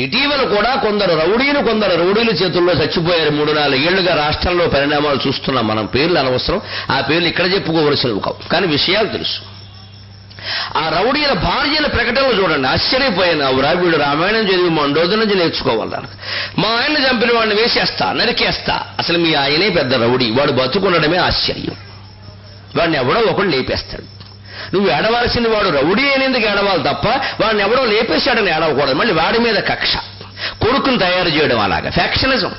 ఇటీవల కూడా కొందరు రౌడీలు కొందరు రౌడీల చేతుల్లో చచ్చిపోయారు. మూడు నాలుగు ఏళ్ళుగా రాష్ట్రంలో పరిణామాలు చూస్తున్నాం. మనం పేర్లు అనవసరం. ఆ పేర్లు ఇక్కడ చెప్పుకోవలసినవి కావు. కానీ విషయాలు తెలుసు. ఆ రౌడీల భార్యల ప్రకటనలు చూడండి. ఆశ్చర్యపోయాను. అవురా వీడు రామాయణం చదివి మండోదు నుంచి నేర్చుకోవాలి మా ఆయన చంపిన వాడిని వేసేస్తా నరికేస్తా. అసలు మీ ఆయనే పెద్ద రౌడీ. వాడు బతుకుండడమే ఆశ్చర్యం. వాడిని ఎవడో ఒకడు లేపేస్తాడు. నువ్వు ఏడవలసింది వాడు రౌడీ అనేందుకు ఏడవాలి తప్ప వాడిని ఎవడో లేపేశాడని ఏడవకూడదు. మళ్ళీ వాడి మీద కక్ష. కొడుకుని తయారు చేయడం అలాగా. ఫ్యాక్షనిజం.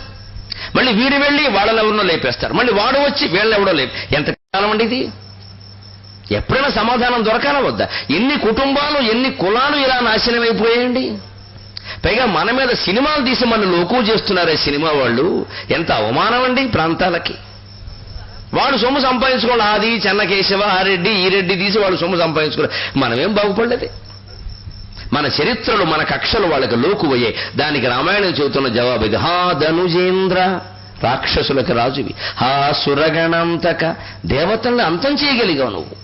మళ్ళీ వీడు వెళ్ళి వాళ్ళెవరినో లేపేస్తారు. మళ్ళీ వాడు వచ్చి వీళ్ళెవడో లేపు ఎంత కాలం అండి ఇది? ఎప్పుడైనా సమాధానం దొరకాల వద్దా? ఎన్ని కుటుంబాలు ఎన్ని కులాలు ఇలా నాశనం అయిపోయాయండి? పైగా మన మీద సినిమాలు తీసి మన లోకు చేస్తున్నారే సినిమా వాళ్ళు. ఎంత అవమానం అండి ప్రాంతాలకి. వాడు సొమ్ము సంపాదించుకోవాలి ఆది చెన్నకేశవ ఆ రెడ్డి ఈ రెడ్డి తీసి వాడు సొమ్ము సంపాదించుకోవాలి మనమేం బాగుపడలేదు. మన చరిత్రలు మన కక్షలు వాళ్ళకి లోకువయ్యాయి దానికి రామాయణం చెబుతున్న జవాబు ఇది. హా ధనుజేంద్ర రాక్షసులకు రాజువి. హా సురగణంతక దేవతల్ని అంతం చేయగలిగావు నువ్వు.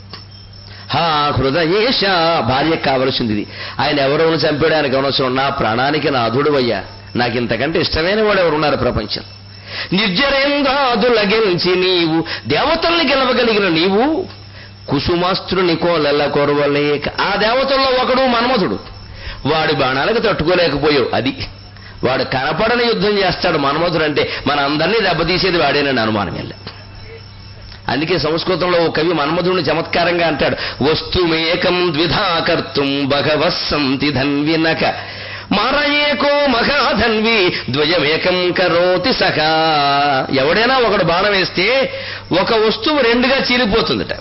హా హృదయేశ భార్యకు కావలసింది ఇది. ఆయన ఎవరెవరు చంపేయడానికి అనవసరం. నా ప్రాణానికి నాథుడు అయ్యా నాకు ఇంతకంటే ఇష్టమైన వాడు ఎవరున్నారు ప్రపంచం నిర్జరేంద్రాదుల గెలిచి నీవు దేవతల్ని గెలవగలిగిన నీవు కుసుమాస్త్రుని కోలెల్ల కొరవలేక ఆ దేవతల్లో ఒకడు మన్మధుడు. వాడి బాణాలకు తట్టుకోలేకపోయావు అది. వాడు కనపడని యుద్ధం చేస్తాడు మన్మధుడు అంటే మన అందరినీ దెబ్బతీసేది వాడేనని అనుమానం వెళ్ళ అందుకే సంస్కృతంలో ఓ కవి మన్మధుడిని చమత్కారంగా అంటాడు. వస్తుమేకం ద్విధాకర్తుం భగవస్సంతి ధన్వినక మారయేకో మహాధన్వి ద్వయమేకం కరోతి సఖా. ఎవడైనా ఒకడు బాణం వేస్తే ఒక వస్తువు రెండుగా చీలిపోతుందట.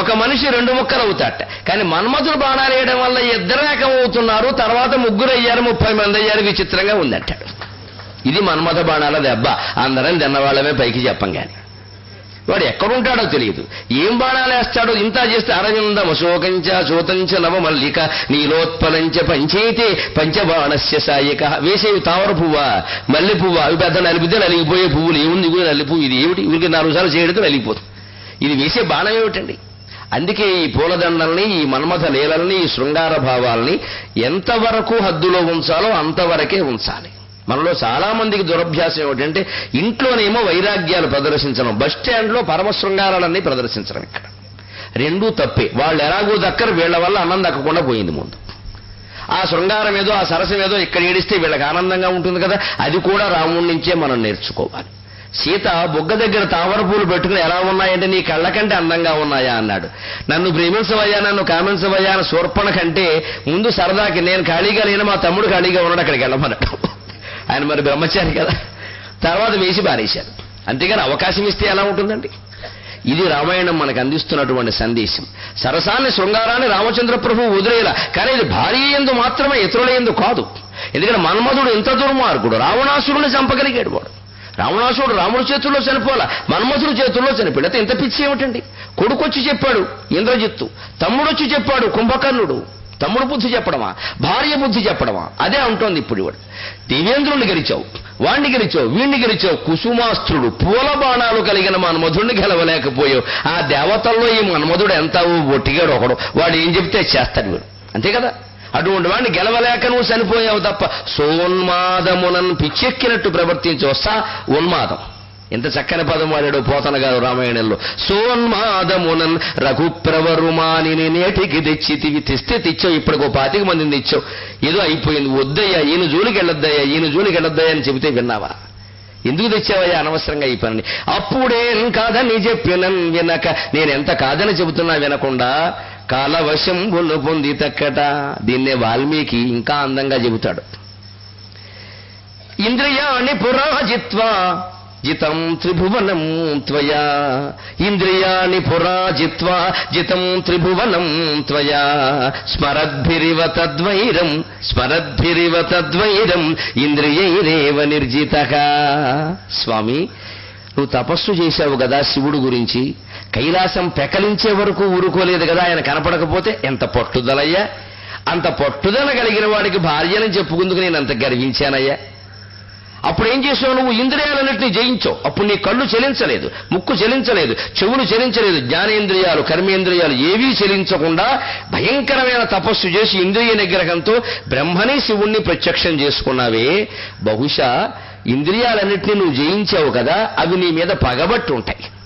ఒక మనిషి రెండు ముక్కలు అవుతాట. కానీ మన్మధుడు బాణాలు వేయడం వల్ల ఇద్దరు అవుతున్నారు తర్వాత ముగ్గురు అయ్యారు ముప్పై మంది అయ్యారు విచిత్రంగా ఉందంటాడు ఇది మన్మథ బాణాల దెబ్బ అందరం తిన్నవాళ్ళమే పైకి చెప్పం కానీ వాడు ఎక్కడుంటాడో తెలియదు. ఏం బాణాలేస్తాడో ఇంత చేస్తే అరవిందం అశోకంచ శోతంచ నవ మల్లిక నీలోత్పలంచ పంచైతే పంచబాణస్య సాయిక. వేసేవి తామర పువ్వ మల్లె పువ్వ అవి పెద్ద నలిపితే నలిగిపోయే పువ్వులు ఏముంది? కూడా నల్లి పువ్వు ఇది ఏమిటి? ఊరికి నాలుగు సార్లు చేయడితే నలిగిపోతుంది ఇది వేసే బాణం ఏమిటండి? అందుకే ఈ పూలదండల్ని ఈ మన్మథ లీలల్ని ఈ శృంగార భావాల్ని ఎంతవరకు హద్దులో ఉంచాలో అంతవరకే ఉంచాలి. మనలో చాలా మందికి దురభ్యాసం ఏమిటంటే ఇంట్లోనేమో వైరాగ్యాలు ప్రదర్శించడం బస్ స్టాండ్లో పరమ శృంగారాలన్నీ ప్రదర్శించడం ఇక్కడ. రెండూ తప్పే. వాళ్ళు ఎలాగో దక్కరు వీళ్ళ వల్ల అన్నం దక్కకుండా పోయింది ముందు. ఆ శృంగారం ఏదో ఆ సరసం ఏదో ఇక్కడ ఏడిస్తే వీళ్ళకి ఆనందంగా ఉంటుంది కదా అది కూడా రాముడి నుంచే మనం నేర్చుకోవాలి. సీత బుగ్గ దగ్గర తామర పూలు పెట్టుకుని ఎలా ఉన్నాయంటే నీ కళ్ళ కంటే అందంగా ఉన్నాయా? అన్నాడు. నన్ను ప్రేమించవయ్యా నన్ను కామించవయ్యా అని శూర్పణ కంటే ముందు సరదాకి నేను ఖాళీగా లేను మా తమ్ముడు ఖాళీగా ఉన్నాడు అక్కడికి వెళ్ళమన్నాడు. ఆయన మరి బ్రహ్మచారి కదా. తర్వాత వేసి బారేశారు అంతేగాని అవకాశం ఇస్తే ఎలా ఉంటుందండి? ఇది రామాయణం మనకు అందిస్తున్నటువంటి సందేశం. సరసాన్ని శృంగారాన్ని రామచంద్ర ప్రభు వదిలేలా. కానీ ఇది భార్య ఎందు మాత్రమే ఇతరుల ఎందు కాదు. ఎందుకంటే మన్మధుడు ఇంత దుర్మార్గుడు రావణాసురుని చంపగలిగాడు వాడు. రావణాసురుడు రాముడి చేతుల్లో చనిపోవాలా? మన్మధుడు చేతుల్లో చనిపోయాడు. అయితే ఇంత పిచ్చి ఏమిటండి? కొడుకొచ్చి చెప్పాడు ఇంద్రజిత్తు. తమ్ముడొచ్చి చెప్పాడు కుంభకర్ణుడు. తమ్ముడు బుద్ధి చెప్పడమా? భార్య బుద్ధి చెప్పడమా? అదే అంటోంది ఇప్పుడు కూడా దేవేంద్రుణ్ణి గెలిచావు వాణ్ణి గెలిచావు వీణ్ణి గెలిచావు కుసుమాస్త్రుడు పూల బాణాలు కలిగిన మన్మధుడిని గెలవలేకపోయావు. ఆ దేవతల్లో ఈ మన్మధుడు ఎంత ఒట్టిగాడు ఒకడు. వాడు ఏం చెప్తే చేస్తాడు వీడు. అంతే కదా? అటువంటి వాడిని గెలవలేక నువ్వు చనిపోయావు తప్ప. సోన్మాదమునన్ పిచ్చెక్కినట్టు ప్రవర్తించి వస్తా ఉన్మాదం. ఎంత చక్కని పదం వాడాడు పోతన గారు రామాయణంలో. సోన్మాదమునన్ రఘుప్రవరుమాని నేటికి తెచ్చితివి తెస్తే తెచ్చావు ఇప్పటికి ఓ పాతిక మందిని తెచ్చావు. ఏదో అయిపోయింది వద్దయ్యా ఈయన జోలికి వెళ్ళొద్దయ్యా ఈయన జోలికి వెళ్ళొద్దయ్యా అని చెబితే విన్నావా? ఎందుకు తెచ్చావయ్యా అనవసరంగా ఈ పని అప్పుడేం కాదని చెప్పినన్ వినక. నేనెంత కాదని చెబుతున్నా వినకుండా కాలవశంబును పొంది తక్కట దీన్నే వాల్మీకి ఇంకా అందంగా చెబుతాడు. ఇంద్రియాణి పురాజిత్వ జితం త్రిభువనం త్వయా. ఇంద్రియాణి పురాజిత్వా జితం త్రిభువనం త్వయా. స్మరద్భిరివ తద్వైరం స్మరద్భిరివ తద్వైరం ఇంద్రియైరేవ నిర్జిత. స్వామి నువ్వు తపస్సు చేశావు కదా శివుడు గురించి. కైలాసం పెకలించే వరకు ఊరుకోలేదు కదా ఆయన కనపడకపోతే ఎంత పట్టుదలయ్యా. అంత పట్టుదల కలిగిన వాడికి భార్యని చెప్పుకుందుకు నేను అంత గర్వించానయ్యా. అప్పుడు ఏం చేసావు నువ్వు? ఇంద్రియాలన్నింటినీ జయించావు. అప్పుడు నీ కళ్ళు చెలించలేదు ముక్కు చెలించలేదు చెవులు చెలించలేదు జ్ఞానేంద్రియాలు కర్మేంద్రియాలు ఏవీ చెలించకుండా భయంకరమైన తపస్సు చేసి ఇంద్రియ నిగ్రహంతో బ్రహ్మని శివుణ్ణి ప్రత్యక్షం చేసుకున్నావే. బహుశా ఇంద్రియాలన్నింటినీ నువ్వు జయించావు కదా అవి నీ మీద పగబట్టి ఉంటాయి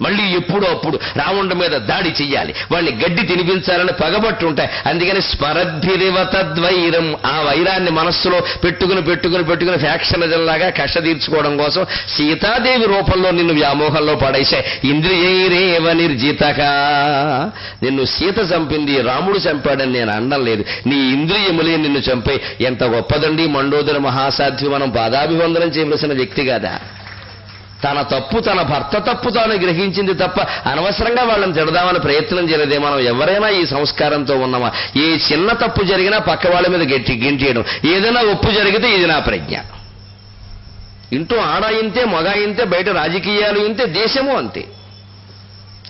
మళ్ళీ ఎప్పుడో అప్పుడు రావణుడి మీద దాడి చెయ్యాలి. వాళ్ళని గడ్డి తినిపించాలని పగబట్టు ఉంటాయి. అందుకని స్మరద్భిరివ తద్వైరం. ఆ వైరాన్ని మనస్సులో పెట్టుకుని పెట్టుకుని పెట్టుకుని ఫ్యాక్షనిజంలాగా కష్ట తీర్చుకోవడం కోసం సీతాదేవి రూపంలో నిన్ను వ్యామోహంలో పడేశాయి. ఇంద్రియైరేవ నిర్జితక నిన్ను సీత చంపింది రాముడు చంపాడని నేను అనడం లేదు. నీ ఇంద్రియములే నిన్ను చంపే ఎంత గొప్పదండి మండోదర మహాసాధ్వి. మనం పాదాభివందనం చేయవలసిన వ్యక్తి కదా. తన తప్పు తన భర్త తప్పు తాను గ్రహించింది తప్ప అనవసరంగా వాళ్ళని తిడదామని ప్రయత్నం చేయలేదే. మనం ఎవరైనా ఈ సంస్కారంతో ఉన్నామా? ఏ చిన్న తప్పు జరిగినా పక్క వాళ్ళ మీద గట్టి గింటేయడం. ఏదైనా ఒప్పు జరిగితే ఇది నా ప్రజ్ఞ. ఇంటూ ఆడ ఇంతే మగ ఇంతే బయట రాజకీయాలు ఇంతే దేశము అంతే.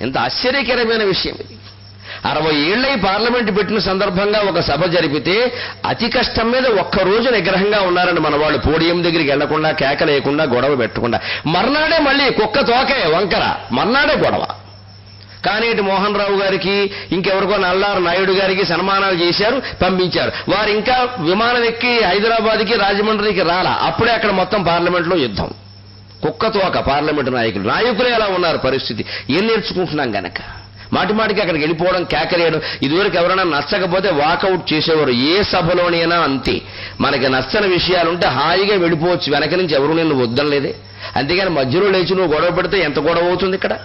ఎంత ఆశ్చర్యకరమైన విషయం ఇది. అరవై ఏళ్ళై పార్లమెంట్ పెట్టిన సందర్భంగా ఒక సభ జరిపితే అతి కష్టం మీద ఒక్కరోజు నిగ్రహంగా ఉన్నారని మన వాళ్ళు పోడియం దగ్గరికి వెళ్ళకుండా కేకలేయకుండా గొడవ పెట్టకుండా. మర్నాడే మళ్ళీ కుక్క తోకే వంకర. మర్నాడే గొడవ. కానీ ఇటు మోహన్ రావు గారికి ఇంకెవరికో నల్లారు నాయుడు గారికి సన్మానాలు చేశారు పంపించారు. వారు ఇంకా విమానం ఎక్కి హైదరాబాద్కి రాజమండ్రికి రాలా. అప్పుడే అక్కడ మొత్తం పార్లమెంట్లో యుద్ధం. కుక్కతోక పార్లమెంటు నాయకులు. నాయకులే ఎలా ఉన్నారు పరిస్థితి. ఏం నేర్చుకుంటున్నాం గనక? మాటి మాటికి అక్కడికి వెళ్ళిపోవడం కేకలేయడం ఇదివరకు ఎవరైనా నచ్చకపోతే వాకౌట్ చేసేవారు. ఏ సభలోనైనా అంతే. మనకి నచ్చని విషయాలుంటే హాయిగా వెళ్ళిపోవచ్చు. వెనక నుంచి ఎవరు నిన్ను వద్దనలేదే. అంతేగాని మధ్యలో లేచి నువ్వు గొడవ పెడితే ఎంత గొడవ అవుతుంది ఇక్కడ?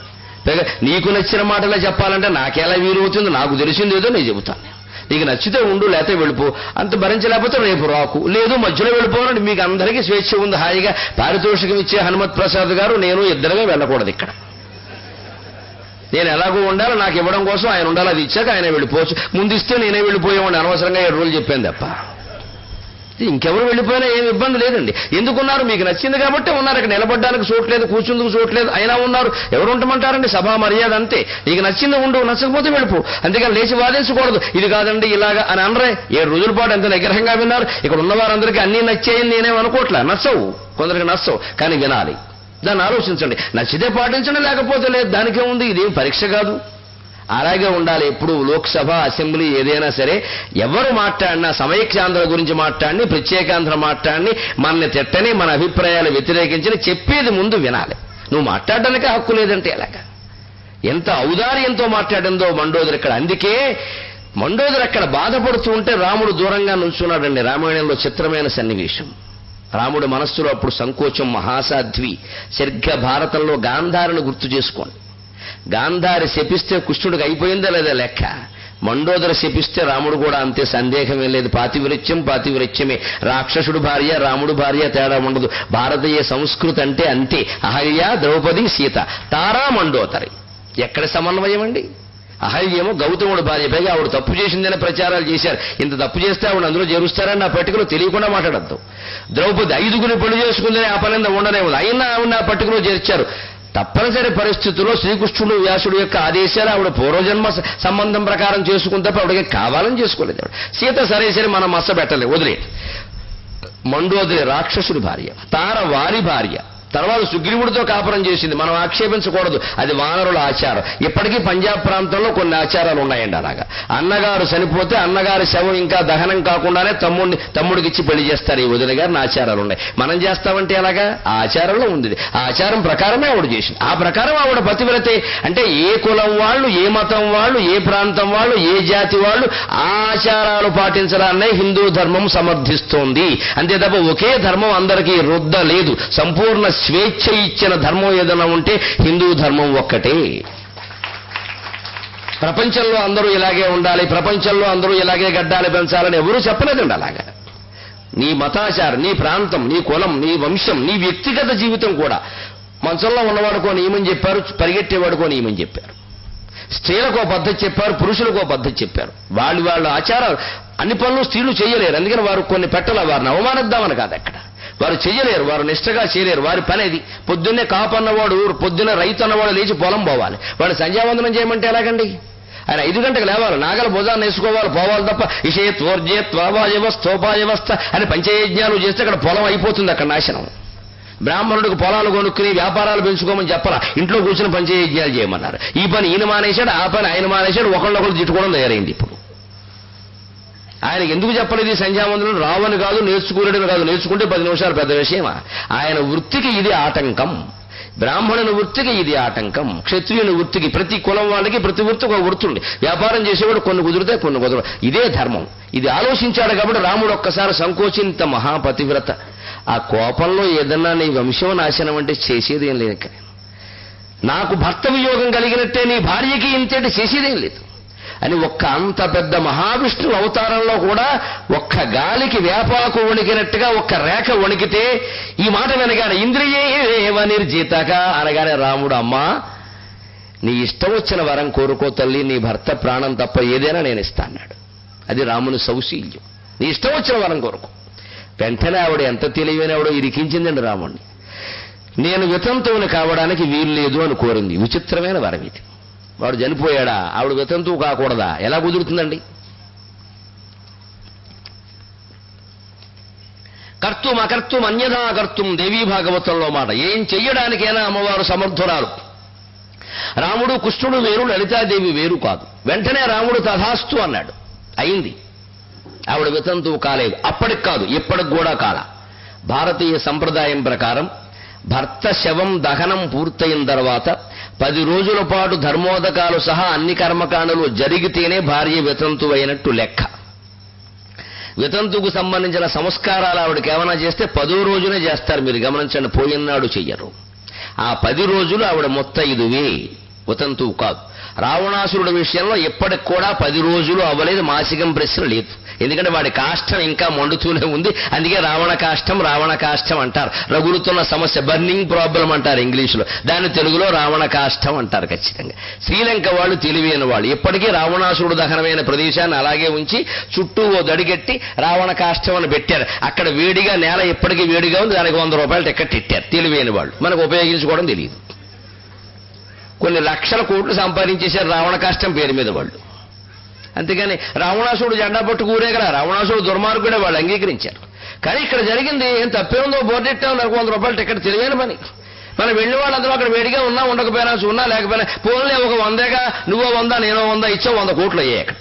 నీకు నచ్చిన మాటలే చెప్పాలంటే నాకెలా వీలవుతుంది? నాకు తెలిసింది ఏదో నేను చెబుతాను నీకు నచ్చితే ఉండు లేకపోతే వెళ్ళిపో. అంత భరించలేకపోతే రేపు రాకు. లేదు మధ్యలో వెళ్ళిపోవాలంటే మీకు అందరికీ స్వేచ్ఛ ఉంది హాయిగా. పారితోషికం ఇచ్చే హనుమత్ ప్రసాద్ గారు నేను ఇద్దరుగా వెళ్ళకూడదు ఇక్కడ. నేను ఎలాగో ఉండాలో నాకు ఇవ్వడం కోసం ఆయన ఉండాలి అది ఇచ్చాక ఆయన వెళ్ళిపోవచ్చు ముందు ఇస్తే నేనే వెళ్ళిపోయేవాడిని అనవసరంగా ఏడు రోజులు చెప్పాను తప్ప. ఇంకెవరు వెళ్ళిపోయినా ఏమి ఇబ్బంది లేదండి. ఎందుకున్నారు? మీకు నచ్చింది కాబట్టి ఉన్నారు. ఇక్కడ నిలబడ్డానికి చూడలేదు కూర్చుందుకు చూడలేదు అయినా ఉన్నారు. ఎవరు ఉండమంటారండి? సభా మర్యాద అంతే. నీకు నచ్చింది ఉండు నచ్చకపోతే వెళ్ళిపో. అందుకని లేచి వాదించకూడదు. ఇది కాదండి ఇలాగా అని అనరే. ఏడు రోజుల పాటు ఎంత నిగ్రహంగా విన్నారు? ఇక్కడ ఉన్న వారందరికీ అన్నీ నచ్చాయని నేనేం అనుకోవట్లే? నచ్చవు. కొందరికి నచ్చవు కానీ వినాలి. దాన్ని ఆలోచించండి. నచ్చితే పాటించండి లేకపోతే లేదు. దానికే ఉంది ఇదేం పరీక్ష కాదు. అలాగే ఉండాలి. ఎప్పుడు లోక్సభ అసెంబ్లీ ఏదైనా సరే ఎవరు మాట్లాడినా సమైక్యాంధ్ర గురించి మాట్లాడిని ప్రత్యేకాంధ్ర మాట్లాడిని మనల్ని తిట్టని మన అభిప్రాయాలు వ్యతిరేకించని చెప్పేది ముందు వినాలి. నువ్వు మాట్లాడడానికే హక్కు లేదంటే ఎలాగా? ఎంత ఔదార్యంతో మాట్లాడిందో మండోదరి ఇక్కడ. అందుకే మండోదరి అక్కడ బాధపడుతూ ఉంటే రాముడు దూరంగా నుంచున్నాడండి. రామాయణంలో చిత్రమైన సన్నివేశం. రాముడి మనస్సులో అప్పుడు సంకోచం మహాసాధ్వి. సరిగ్గా భారతంలో గాంధారిని గుర్తు చేసుకోండి. గాంధారి శపిస్తే కృష్ణుడికి అయిపోయిందా లేదా లెక్క? మండోదరి శపిస్తే రాముడు కూడా అంతే సందేహమే లేదు. పాతివృత్యం పాతివృత్యమే రాక్షసుడు భార్య రాముడు భార్య తేడా ఉండదు. భారతీయ సంస్కృతి అంటే అంతే. అహల్య ద్రౌపది సీత. తారా మండోదరి. ఎక్కడ సమన్వయం అండి అహల్యేమో గౌతముడు భార్య. పైగా ఆవిడ తప్పు చేసిందని ప్రచారాలు చేశారు. ఇంత తప్పు చేస్తే ఆవిడ అందులో చేరుస్తారని నా పట్టుకలో తెలియకుండా మాట్లాడద్దు. ద్రౌపది ఐదుగురిని పెళ్ళి చేసుకుందని ఆ పనింద ఉండనే ఉంది. అయినా ఆవిడ నా పట్టుకలో చేర్చారు. తప్పనిసరి పరిస్థితుల్లో శ్రీకృష్ణుడు వ్యాసుడు యొక్క ఆదేశాలు ఆవిడ పూర్వజన్మ సంబంధం ప్రకారం చేసుకుని తప్ప ఆవిడకి కావాలని చేసుకోలేదు ఆవిడ. సీత సరే సరే మనం మస్స పెట్టలేదు. వదిలే మండోదరి రాక్షసుడి భార్య తార వారి భార్య తర్వాత సుగ్రీవుడితో కాపురం చేసింది. మనం ఆక్షేపించకూడదు. అది వానరుల ఆచారం. ఇప్పటికీ పంజాబ్ ప్రాంతంలో కొన్ని ఆచారాలు ఉన్నాయండి అలాగా. అన్నగారు చనిపోతే అన్నగారి శవం ఇంకా దహనం కాకుండానే తమ్ముడిని తమ్ముడికి ఇచ్చి పెళ్ళి చేస్తారు. ఈ వదిన గారిని ఆచారాలు ఉన్నాయి. మనం చేస్తామంటే ఎలాగా? ఆ ఆచారంలో ఉంది ఆ ఆచారం ప్రకారమే ఆవిడ చేసింది. ఆ ప్రకారం ఆవిడ పతివ్రతే అంటే ఏ కులం వాళ్ళు ఏ మతం వాళ్ళు ఏ ప్రాంతం వాళ్ళు ఏ జాతి వాళ్ళు ఆచారాలు పాటించడాన్నే హిందూ ధర్మం సమర్థిస్తోంది. అంతే తప్ప ఒకే ధర్మం అందరికీ రుద్ద లేదు సంపూర్ణ స్వేచ్ఛ ఇచ్చిన ధర్మం ఏదైనా ఉంటే హిందూ ధర్మం ఒక్కటే. ప్రపంచంలో అందరూ ఇలాగే ఉండాలి ప్రపంచంలో అందరూ ఇలాగే గడ్డాలు పెంచాలని ఎవరూ చెప్పలేదండి అలాగా. నీ మతాచారం నీ ప్రాంతం నీ కులం నీ వంశం నీ వ్యక్తిగత జీవితం కూడా. మంచంలో ఉన్నవాడుకో నియమని చెప్పారు పరిగెట్టేవాడుకో నియమని చెప్పారు. స్త్రీలకు పద్ధతి చెప్పారు పురుషులకు పద్ధతి చెప్పారు. వాళ్ళు వాళ్ళ ఆచారాలు అన్ని పనులు స్త్రీలు చేయలేరు. అందుకని వారు కొన్ని పెట్టాల వారిని అవమానిద్దామని కాదు అక్కడ. వారు చేయలేరు వారు నిష్టగా చేయలేరు. వారి పని అది పొద్దున్నే కాపన్నవాడు పొద్దున్న రైతు అన్నవాడు లేచి పొలం పోవాలి. వాడు సంధ్యావందనం చేయమంటే ఎలాగండి? ఆయన ఐదు గంటలకు లేవాలి. నాగల భుజాన్ని వేసుకోవాలి పోవాలి తప్ప ఇషే త్వర్జే త్వావాయవ స్థోపాయవస్థ అని పంచయజ్ఞాలు చేస్తే అక్కడ పొలం అయిపోతుంది అక్కడ నాశనం. బ్రాహ్మణుడికి పొలాలు కొనుక్కుని వ్యాపారాలు పెంచుకోమని చెప్పరా? ఇంట్లో కూర్చుని పంచయజ్ఞాలు చేయమన్నారు. ఈ పని ఈయన మానేశాడు ఆ పని ఆయన మానేశాడు ఒకళ్ళొకళ్ళు తిట్టుకోవడం తయారైంది ఇప్పుడు. ఆయన ఎందుకు చెప్పలేదు ఈ సంధ్యావందనం? రావని కాదు నేర్చుకోలేడని కాదు. నేర్చుకుంటే పది నిమిషాలు పెద్ద విషయమా? ఆయన వృత్తికి ఇది ఆటంకం. బ్రాహ్మణుని వృత్తికి ఇది ఆటంకం. క్షత్రియుని వృత్తికి ప్రతి కులం వాళ్ళకి ప్రతి వృత్తి ఒక వృత్తి ఉంది. వ్యాపారం చేసేవాడు కొన్ని కుదిరితే కొన్ని కుదరవు. ఇదే ధర్మం. ఇది ఆలోచించాడు కాబట్టి రాముడు ఒక్కసారి సంకోచింత మహాపతివ్రత. ఆ కోపంలో ఏదన్నా నీ వంశం నాశనం అంటే చేసేదేం లేదు నాకు భర్త వియోగం కలిగినట్టే నీ భార్యకి ఇంతటి చేసేదేం లేదు. అని ఒక్క అంత పెద్ద మహావిష్ణు అవతారంలో కూడా ఒక్క గాలికి వేపాకు వణికినట్టుగా ఒక్క రేఖ వణికితే ఈ మాట వినగానే ఇంద్రియేవ నిర్జీతక అనగానే రాముడు అమ్మా నీ ఇష్టం వచ్చిన వరం కోరుకో తల్లి నీ భర్త ప్రాణం తప్ప ఏదైనా నేను ఇస్తాన్నాడు అది రాముని సౌశీల్యం. నీ ఇష్టం వచ్చిన వరం కోరుకో. వెంటనే ఆవిడ ఎంత తెలివైనవిడో ఇరికించిందండి రాముణ్ణి. నేను వితంతువుని కావడానికి వీలు లేదు అని కోరింది. విచిత్రమైన వరం ఇది. వాడు చనిపోయాడా? ఆవిడ వితంతువు కాకూడదా? ఎలా కుదురుతుందండి? కర్తుం అకర్తుం అన్యదా కర్తుం దేవీ భాగవతంలో మాట. ఏం చెయ్యడానికైనా అమ్మవారు సమర్థురాలు. రాముడు కృష్ణుడు వేరు లలితాదేవి వేరు కాదు. వెంటనే రాముడు తథాస్తు అన్నాడు. అయింది. ఆవిడ వితంతువు కాలేదు. అప్పటికి కాదు ఇప్పటికి కూడా కాల. భారతీయ సంప్రదాయం ప్రకారం భర్త శవం దహనం పూర్తయిన తర్వాత పది రోజుల పాటు ధర్మోదకాలు సహా అన్ని కర్మకాండలు జరిగితేనే భార్య వితంతు అయినట్టు లెక్క. వితంతుకు సంబంధించిన సంస్కారాలు ఆవిడకి ఏమైనా చేస్తే పదో రోజునే చేస్తారు. మీరు గమనించండి పోయినాడు చెయ్యరు. ఆ పది రోజులు ఆవిడ మొత్తైదువే వితంతువు కాదు. రావణాసురుడి విషయంలో ఎప్పటికి కూడా పది రోజులు అవ్వలేదు మాసికం ప్రశ్న లేదు. ఎందుకంటే వాడి కాష్టం ఇంకా మండుతూనే ఉంది. అందుకే రావణ కాష్టం రావణ కాష్టం అంటారు. రగులుతున్న సమస్య బర్నింగ్ ప్రాబ్లం అంటారు ఇంగ్లీషులో. దాన్ని తెలుగులో రావణ కాష్టం అంటారు ఖచ్చితంగా. శ్రీలంక వాళ్ళు తెలివైన వాళ్ళు. ఇప్పటికీ రావణాసురుడు దహనమైన ప్రదేశాన్ని అలాగే ఉంచి చుట్టూ ఓ దడిగట్టి రావణ కాష్టం అని పెట్టారు. అక్కడ వేడిగా నేల ఇప్పటికీ వేడిగా ఉంది. దానికి వంద రూపాయలు టికెట్ ఇట్టారు. తెలివైన వాళ్ళు. మనకు ఉపయోగించుకోవడం తెలియదు. కొన్ని లక్షల కోట్లు సంపాదించేశారు రావణ కష్టం పేరు మీద వాళ్ళు. అంతేగాని రావణాసుడు జెండా పట్టు కూరేగల రావణాసుడు దుర్మార్గుడే వాళ్ళు అంగీకరించారు. కానీ ఇక్కడ జరిగింది ఏం తప్పేముందో బోర్డెట్టాం నాకు వంద రూపాయలు టికెట్ తెలియని పని. మనం వెళ్ళి వాళ్ళందరూ అక్కడ వేడిగా ఉన్నా ఉండకపోయినా ఉన్నా లేకపోయినా పోన్లే ఒక వందేగా నువ్వో వంద నేనో వంద ఇచ్చావు వంద కోట్లు అయ్యాయి అక్కడ.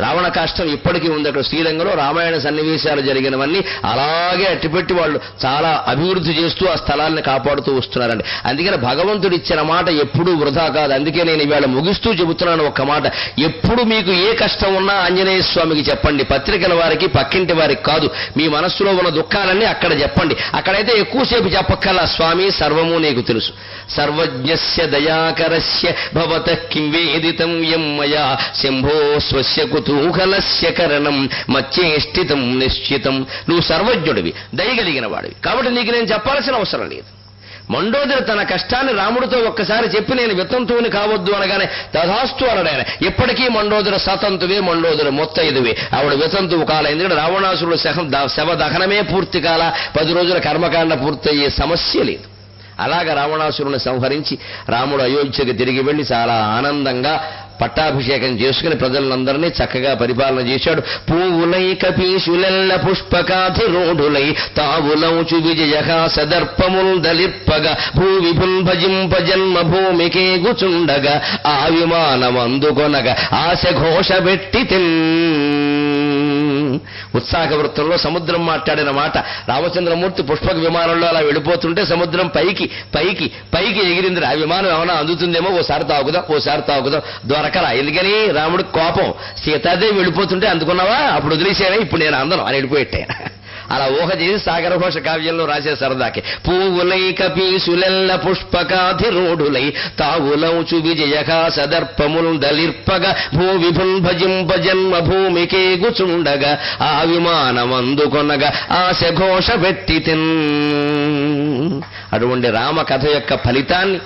రావణ కాష్టం ఇప్పటికీ ఉంది అక్కడ శ్రీరంగంలో రామాయణ సన్నివేశాలు జరిగినవన్నీ అలాగే అట్టిపెట్టి వాళ్ళు చాలా అభివృద్ధి చేస్తూ ఆ స్థలాన్ని కాపాడుతూ వస్తున్నారండి. అందుకని భగవంతుడు ఇచ్చిన మాట ఎప్పుడూ వృధా కాదు. అందుకే నేను ఇవాళ ముగిస్తూ చెబుతున్నాను ఒక్క మాట. ఎప్పుడు మీకు ఏ కష్టం ఉన్నా ఆంజనేయ స్వామికి చెప్పండి. పత్రికల వారికి పక్కింటి వారికి కాదు. మీ మనస్సులో ఉన్న దుఃఖాలన్నీ అక్కడ చెప్పండి. అక్కడైతే ఎక్కువసేపు చెప్పక్కల స్వామి సర్వము నీకు తెలుసు. సర్వజ్ఞస్య దయాకరస్య భవత కిం వేదితం యం మయా శంభో స్వస్య కుతూహలస్య కరణం మచ్చేష్టితం నిశ్చితం. నువ్వు సర్వజ్ఞుడివి దయగలిగిన వాడివి కాబట్టి నీకు నేను చెప్పాల్సిన అవసరం లేదు. మండోదరి తన కష్టాన్ని రాముడితో ఒక్కసారి చెప్పి నేను వితంతువుని కావద్దు అనగానే తథాస్తు అనడాయన ఇప్పటికీ మండోదర సతంతువే మండోదర మొత్తైదువే ఆవిడ వితంతువు కాల. ఎందుకంటే రావణాసురుడు శవం శవ దహనమే పూర్తి కాల. పది రోజుల కర్మకాండ పూర్తయ్యే సమస్య లేదు. అలాగ రావణాసురుని సంహరించి రాముడు అయోధ్యకు తిరిగి వెళ్ళి చాలా ఆనందంగా పట్టాభిషేకం చేసుకుని ప్రజలందరినీ చక్కగా పరిపాలన చేశాడు. పూవులై కపీశులెల్ల పుష్పకాధిరూఢులై తావులౌచు విజయహాసదర్పముల్ దలిప్పగా భూవి భజింప జన్మ భూమికే గుచుండగా ఆ విమానమందుకొనగా ఆశ ఘోష పెట్టి తిన్ ఉత్సాహ వృత్తంలో సముద్రం మాట్లాడిన మాట. రామచంద్రమూర్తి పుష్పక విమానంలో అలా వెళ్ళిపోతుంటే సముద్రం పైకి పైకి పైకి ఎగిరింది ఆ విమానం ఏమైనా అందుతుందేమో ఓసారి తాగుదాం ఓసారి తాగుదాం. దొరకరా ఎందుకని? రాముడికి కోపం. సీతాదేవి వెళ్ళిపోతుంటే అందుకున్నావా? అప్పుడు వదిలేసానే ఇప్పుడు నేను అందను అని వెళ్ళిపోయిట్టాను? అలా ఊహ చేసి సాగర ఘోష కావ్యంలో రాసే సరదాకి. పూవులై కపీసులెల్ల పుష్పకాధిరోడులై తావులౌచు విజయగా సదర్పములు దలిర్పగ భూ విభున్ భజింప జన్మ భూమికే గుచుండగా ఆ విమానమందుకొనగా ఆశ ఘోష పెట్టి అటువంటి రామ కథ యొక్క ఫలితాన్ని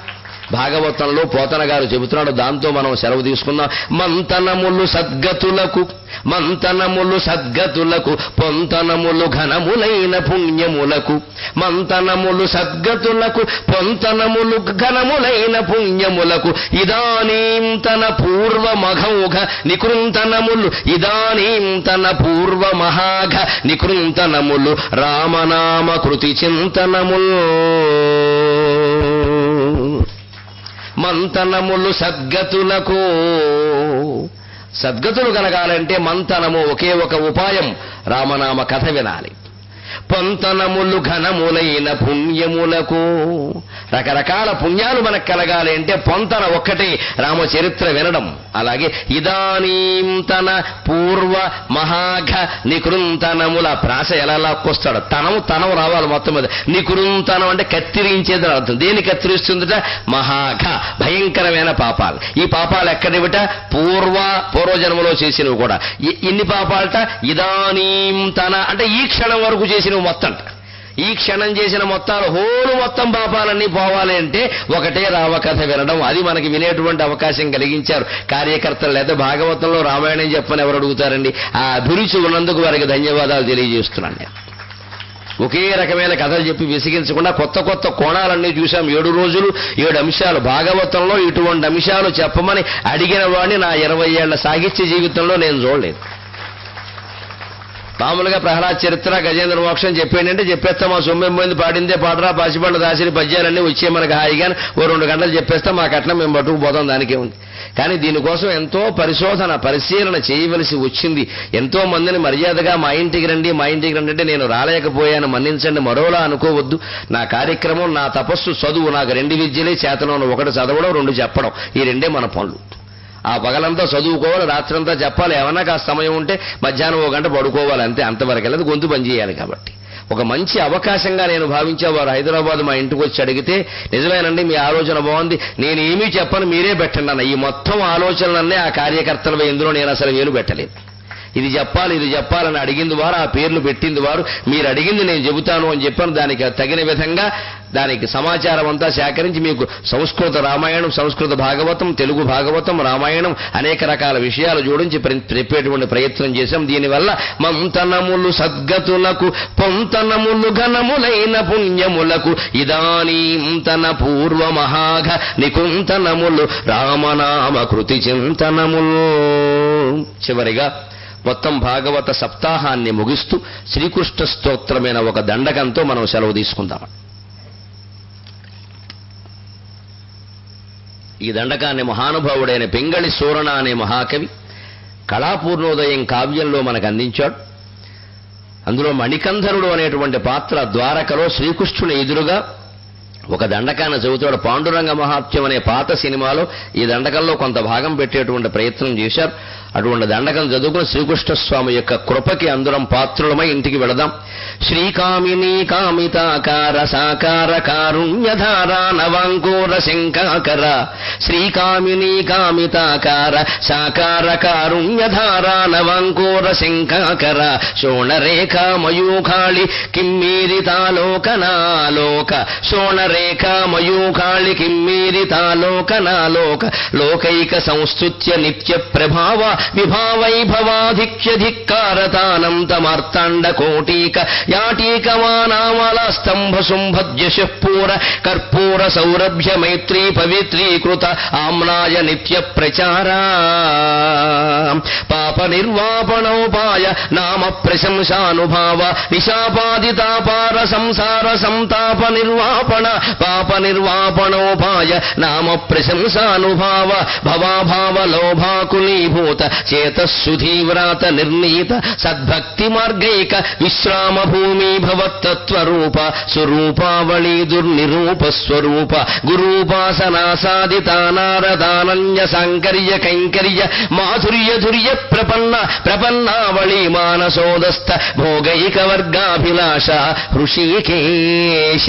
భాగవతంలో పోతన గారు చెబుతున్నాడు దాంతో మనం సెలవు తీసుకుందాం. మంతనములు సద్గతులకు మంతనములు సద్గతులకు పొంతనములు ఘనములైన పుణ్యములకు మంతనములు సద్గతులకు పొంతనములు ఘనములైన పుణ్యములకు ఇదానీంతన పూర్వ మఘౌఘ నికృంతనములు ఇదానీంతన పూర్వ మహాఘ నికృంతనములు రామనామ కృతి చింతనములు. మంతనములు సద్గతులకు. సద్గతులు కలగాలంటే మంతనము ఒకే ఒక ఉపాయం. రామనామ కథ వినాలి. పొంతనములు ఘనములైన పుణ్యములకు రకరకాల పుణ్యాలు మనకు కలగాలి అంటే పొంతన ఒక్కటే రామచరిత్ర వినడం. అలాగే ఇదానీంతన పూర్వ మహాఘ నికృంతనముల ప్రాస ఎలా లాక్కొస్తాడు. తనం తనం రావాలి మొత్తం మీద. నికృంతనం అంటే కత్తిరించేది అర్థం. దేని కత్తిరిస్తుందట? మహాఘ భయంకరమైన పాపాలు. ఈ పాపాలు ఎక్కడివిట? పూర్వ పూర్వజన్మలో చేసినవి కూడా. ఎన్ని ఇన్ని పాపాలట? ఇదానీంతన. అంటే ఈ క్షణం వరకు చేసి చేసినవి మొత్తం. ఈ క్షణం చేసిన మొత్తాలు హోలు మొత్తం పాపాలన్నీ పోవాలి అంటే ఒకటే రామకథ వినడం. అది మనకి వినేటువంటి అవకాశం కలిగించారు. కార్యకర్తలు లేదా భాగవతంలో రామాయణం చెప్పని ఎవరు అడుగుతారండి? ఆ అభిరుచి ఉన్నందుకు వారికి ధన్యవాదాలు తెలియజేస్తున్నాను నేను. ఒకే రకమైన కథలు చెప్పి విసిగించకుండా కొత్త కొత్త కోణాలన్నీ చూశాం. ఏడు రోజులు ఏడు అంశాలు. భాగవతంలో ఇటువంటి అంశాలు చెప్పమని అడిగిన వాడిని నా ఇరవై ఏళ్ళ సాహిత్య జీవితంలో నేను చూడలేదు. మామూలుగా ప్రహ్లాద్ చరిత్ర గజేంద్ర మోక్షం చెప్పేంటంటే చెప్పేస్తా మా సొమ్మెం పాడిందే పాడరా పాసిపండు దాసిరి పద్యాలన్నీ వచ్చే మనకు హాయిగా ఓ రెండు గంటలు చెప్పేస్తే మా కట్నం మేము పట్టుకుపోతాం దానికే ఉంది. కానీ దీనికోసం ఎంతో పరిశోధన పరిశీలన చేయవలసి వచ్చింది. ఎంతో మందిని మర్యాదగా మా ఇంటికి రండి మా ఇంటికి రండి అంటే నేను రాలేకపోయాను మన్నించండి మరోలా అనుకోవద్దు. నా కార్యక్రమం నా తపస్సు చదువు నాకు రెండు విద్యలే చేతనం ఒకటి చదవడం రెండు చెప్పడం ఈ రెండే మన పనులు. ఆ పగలంతా చదువుకోవాలి రాత్రంతా చెప్పాలి. ఏమన్నా కాస్త సమయం ఉంటే మధ్యాహ్నం ఒక గంట పడుకోవాలి అంతే అంతవరకు వెళ్ళదు గొంతు పని చేయాలి కాబట్టి. ఒక మంచి అవకాశంగా నేను భావించే వారు హైదరాబాద్ మా ఇంటికి వచ్చి అడిగితే నిజమేనండి మీ ఆలోచన బాగుంది. నేను ఏమీ చెప్పను మీరే పెట్టండి అన్న. ఈ మొత్తం ఆలోచనలన్నీ ఆ కార్యకర్తల ఇందులో నేను అసలు వేలు పెట్టలేదు. ఇది చెప్పాలి ఇది చెప్పాలని అడిగింది వారు ఆ పేర్లు పెట్టింది వారు. మీరు అడిగింది నేను చెబుతాను అని చెప్పాను దానికి తగిన విధంగా దానికి సమాచారం అంతా సేకరించి మీకు సంస్కృత రామాయణం సంస్కృత భాగవతం తెలుగు భాగవతం రామాయణం అనేక రకాల విషయాలు జోడించి చెప్పేటువంటి ప్రయత్నం చేశాం. దీనివల్ల మంతనములు సద్గతులకు పొంతనములు ఘనములైన పుణ్యములకు ఇదానీంతన పూర్వ మహాఘ నికుంతనములు రామనామ కృతి చింతనములు. చివరిగా మొత్తం భాగవత సప్తాహాన్ని ముగిస్తూ శ్రీకృష్ణ స్తోత్రమైన ఒక దండకంతో మనం సెలవు తీసుకుందాం. ఈ దండకాన్ని మహానుభావుడైన పింగళి సూరణ అనే మహాకవి కళాపూర్ణోదయం కావ్యంలో మనకు అందించాడు అందులో మణికంధరుడు అనేటువంటి పాత్ర ద్వారకలో శ్రీకృష్ణుని ఎదురుగా ఒక దండకాన్ని చదువుతాడు పాండురంగ మహాత్యం అనే పాత సినిమాలో ఈ దండకంలో కొంత భాగం పెట్టేటువంటి ప్రయత్నం చేశారు. అటువంటి దండకం చదువుకుని శ్రీకృష్ణ స్వామి యొక్క కృపకి అందరం పాత్రులమై ఇంటికి వెళదాం. శ్రీకామిని కామితాకార సాకార కారుణ్యధార నవాంకూర శంకాకర శ్రీకామిని కామితాకార సాకార కారుణ్యధార నవాంకూర శంకాకర శోణరేఖ మయూఖాళి కిమ్మీరితాలోకనాలోక శోణరేఖ మయూఖాళి మీరితాలోకనాలోక లోకైక సంస్తుత్య నిత్య ప్రభావ విభావైభవాధిక్యధిక్కారతానం తమార్తాండ కోటీక యాటీకమానామల స్తంభ శుంభద్యశ పూర కర్పూర సౌరభ్య మైత్రీ పవిత్రీకృత ఆమ్నాయ నిత్య ప్రచారా పాప నిర్వాపణోపాయ నామ ప్రశంసానుభావ నిశాపాదితాపార సంసార సంతాప నిర్వాపణ పాప నిర్వాపణోపాయ నామ ప్రశంసానుభావ భవాభావ లోభాకులీభూత చేతస్సుధీవ్రాత నిర్ణీత సద్భక్తి మార్గైక విశ్రామ భూమి భవత్తత్వరూప స్వరూపావళి దుర్నిరూప స్వరూప గురూపాసనాసాదితానారదానన్య సాంకర్య కైంకర్య మాధుర్య ధుర్య ప్రపన్న ప్రపన్నావళి మానసోదస్థ భోగైక వర్గాభిలాష హృషికేశ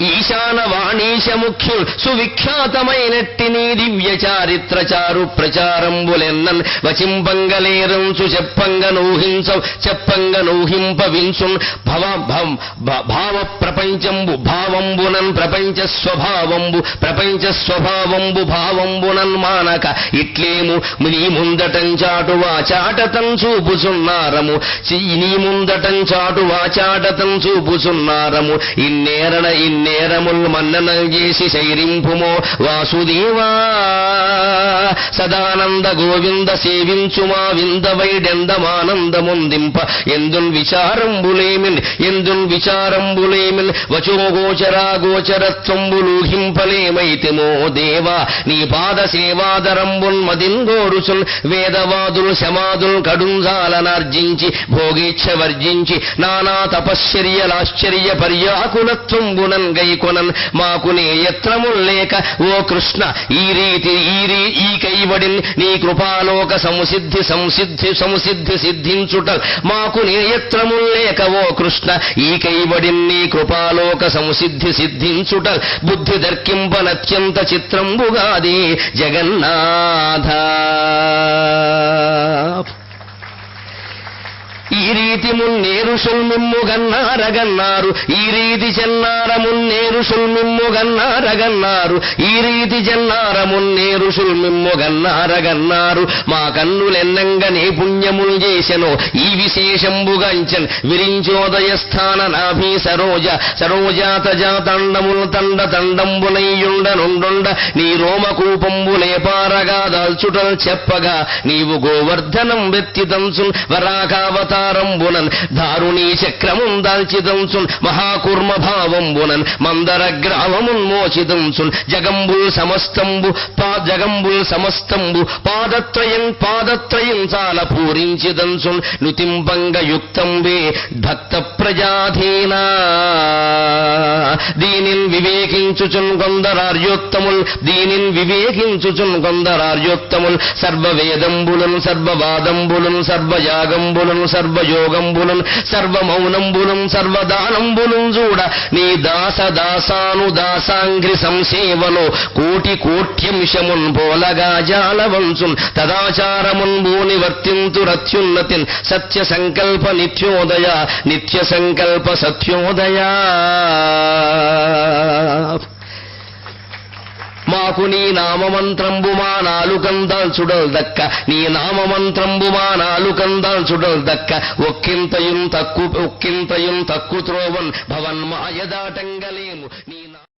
ఈశాన వాణీశ సువిఖ్యాతమైనట్టి నీ దివ్య చారిత్ర చారు ప్రచారంబులెన్నన్ వచింపంగలేరంచు చెప్పంగ నూహించవు చెప్పంగ నూహింప భవ భావ ప్రపంచంబు భావంబునన్ ప్రపంచ స్వభావంబు ప్రపంచ స్వభావంబు భావంబునన్ మానక ఇట్లేము నీ ముందటం చాటు వాచాటతం చూపుచున్నారము నీ ముందటం చాటు వాచాటతం చూపుచున్నారము ఇన్నేరణ నేరముల్ మన్నన చేసి శైరింపుమో వాసుదేవా సదానంద గోవింద సేవించుమా విందవైడెందమానందముందింప ఎందున్ విచారంబులేమిన్ ఎందున్ విచారంబులేమిన్ వచోగోచరా గోచరత్వంబులూహింపలేమైతిమో దేవా నీ పాద సేవాదరంబున్ మదింగోరుచున్ వేదవాదులు శమాదుల్ కడుంజాలనార్జించి భోగేచ్ఛ వర్జించి నానా తపశ్చర్యలాశ్చర్య పర్యాకులత్వంబునన్ గైకొనన్ మాకు నీ యత్నముల్ లేక ఓ కృష్ణ ఈ రీతి ఈ రీ ఈ కైవడిన్ నీ కృపాలోక సంసిద్ధి సంసిద్ధి సంసిద్ధి సిద్ధించుట. మాకు నేయత్రముల్ లేక ఓ కృష్ణ ఈ కైవడిన్ నీ కృపాలోక సంసిద్ధి సిద్ధించుట. బుద్ధి దర్కింపనత్యంత చిత్రంబుగాది జగన్నాథ. ఈ రీతి మున్నేరు సుల్మిమ్ముగన్నారగన్నారు ఈ రీతి చెన్నార మున్నేరు సుల్మిమ్ముగన్నారగన్నారు ఈ రీతి చెన్నార మున్నేరు సుల్మిమ్ముగన్నారగన్నారు మా కన్నులెన్నంగ పుణ్యములు చేసెను ఈ విశేషంబుగంచన్ విరించోదయ స్థాన నాభి సరోజ సరోజాత జాతండములు తండ తండంబులయ్యుండనుండుండ నీ రోమకూపంబులే పారగా దాల్చుటల్ చెప్పగా నీవు గోవర్ధనం వెత్తిదంచున్ వరాకావతారంబునన్ దారుణీ చక్రమున్ దాల్చిదంచున్ మహాకుర్మ భావంబునన్. మందర గ్రామమున్ మోచిదంచున్. జగంబుల్ సమస్తంబు పా జగంబుల్ సమస్తంబు. పాదత్రయం పాదత్రయం చాల పూరించిదంచున్. నుతింపంగ యుక్తంబే భక్త ప్రజాధీనా దీనిన్ వివేకించుచున్ కొందరార్యోత్తముల్. దీనిన్ వివేకించుచున్ కొందరార్యోత్తముల్. సర్వవేదంబులను సర్వవాదంబులను సర్వయాగంబులను సర్వ సర్వయోగంబులను సర్వమౌనంబులను సర్వదానంబులం చూడ. నీ దాస దాసాను దాసాంగ్రి సంసేవలో కోటి కోట్యంశమున్ పోలగా జాలవంశున్ తదాచారమున్ భూని వర్తింతురత్యున్నతిన్ సత్య సంకల్ప నిత్యోదయ నిత్య సంకల్ప సత్యోదయా. మాకు నీ నామమంత్రంబు మా నాలుకందాల్చుడల్ దక్క. నీ నామమంత్రంబు మా నాలుకందాల్చుడల్ దక్క. ఒక్కింతయున్ తక్కు ఒక్కింతయున్ తక్కు త్రోవన్. భవన్ మాయదాటంగలేము. నీ